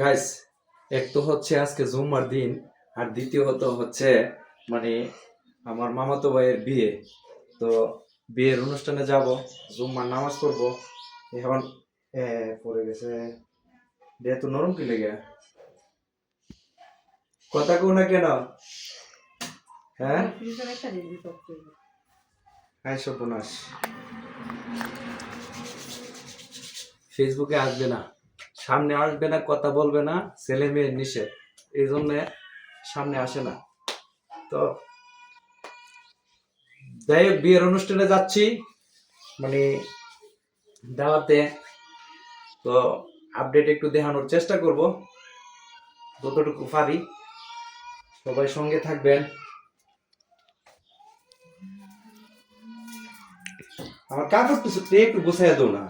Guys এক তো হচ্ছে আজকে জুম্মার দিন, আর দ্বিতীয়ত হচ্ছে মানে আমার মামাতো ভাইয়ের বিয়ে। তো বিয়ের অনুষ্ঠানে যাব, জুম্মার নামাজ পড়ব। এখন পড়ে গেছে। দেহ তো নরম কি লেগে? কথা কো না কেন? হ্যাঁ? হাই সর্বনাশ। ফেসবুকে আসবে না। সামনে আসবে না, কথা বলবে না, ছেলে মেয়ের নিষেধ। এই জন্য সামনে আসে না। তো যাই হোক, বিয়ের অনুষ্ঠানে যাচ্ছি। মানে দাওয়াতে। তো আপডেট একটু দেখানোর চেষ্টা করব, যতটুকু পারি। সবাই সঙ্গে থাকবেন। আমার কাপড় একটু গুছাই দাও না।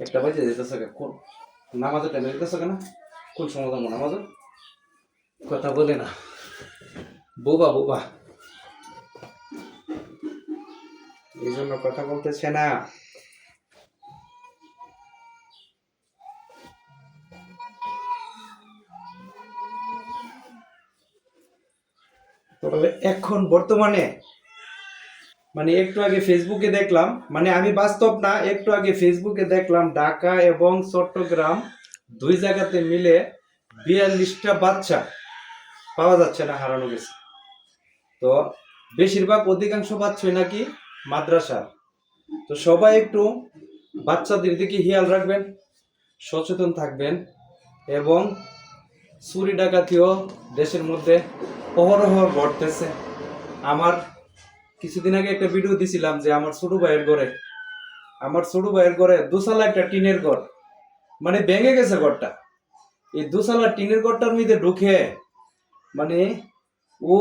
একটা বাজে যেতেছে? কোন নামাজের টাইমে যেতেছে কেন কোন সময় যাব নামাজ? কথা বলে না। বোবা বোবা। এই জন্য কথা বলতেছে না। তবে এখন বর্তমানে মানে একটু আগে ফেসবুকে দেখলাম মানে আমি বাস্তব না, একটু আগে ফেসবুকে দেখলাম ঢাকা এবং চট্টগ্রাম দুই জায়গাতে মিলে বিয়াল্লিশটা বাচ্চা পাওয়া যাচ্ছে না, হারানো গেছে। তো বেশিরভাগ অধিকাংশ বাচ্চাই নাকি মাদ্রাসা। তো সবাই একটু বাচ্চাদের দিকে খেয়াল রাখবেন, সচেতন থাকবেন এবং চুরি ডাকাতিও দেশের মধ্যে অহরহ ঘটতেছে। আমার কিছুদিন আগে একটা ভিডিও দিছিলাম যে আমার ছোট ভাইয়ের ঘরে, আমার ছোট ভাইয়ের ঘরে দুসালা একটা টিনের ঘর মানে ভেঙে গেছে ঘরটা। এই দুসালা টিনের ঘরটার মধ্যে ঢুকে মানে ও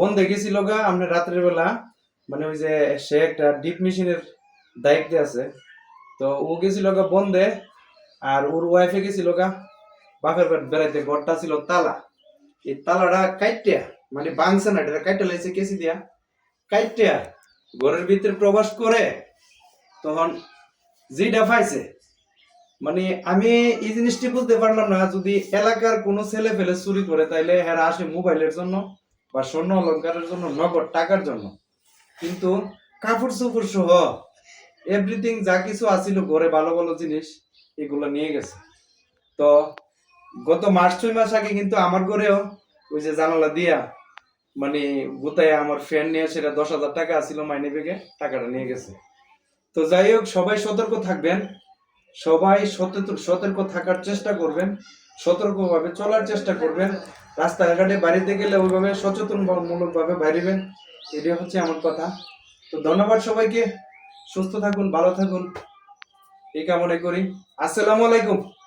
বন্ধে গেছিল গা, আমরা রাত্রের বেলা মানে ওই যে সে একটা ডিপ মেশিনের দায়িত্বে আছে, তো ও গেছিল গা বন্ধে, আর ওর ওয়াইফে গেছিল গা, বাপের বাড়ি বেড়াইতে, ঘরটা ছিল তালা। এই তালাটা কাইটিয়া মানে বাংছে না, এটা কাইটা লাইছে কেসি দিয়া। কাইটিয়া ঘরের ভিতরে প্রবেশ করে তখন যেটা পাইছে মানে আমি এই জিনিসটি বুঝতে পারলাম না, যদি এলাকার কোনো ছেলে ফেলে চুরি করে, তাইলে হেরা আসে মোবাইলের জন্য বা স্বর্ণ অলঙ্কারের জন্য, নগদ টাকার জন্য। কিন্তু কাপড় চোপড় সহ এভরিথিং যা কিছু আছিল, ঘরে ভালো ভালো জিনিস, এগুলো নিয়ে গেছে। তো গত মাস ছয় মাস আগে কিন্তু আমার ঘরেও ওই যে জানালা দিয়া মানে গুতায় আমার ফ্রেন্ড নিয়ে সেটা দশ হাজার টাকা আছিল মাইনে বেগে টাকাটা নিয়ে গেছে। তো যাই হোক, সবাই সতর্ক থাকবেন। সবাই সতর্ক থাকার চেষ্টা করবেন। সতর্কভাবে চলার চেষ্টা করবেন। রাস্তাঘাটে বাড়িতে গেলে ওইভাবে সচেতনমূলক ভাবে বাইরেবেন এটাই হচ্ছে আমার কথা। তো ধন্যবাদ সবাইকে। সুস্থ থাকুন, ভালো থাকুন। এই কামনা করি। আসসালামু আলাইকুম।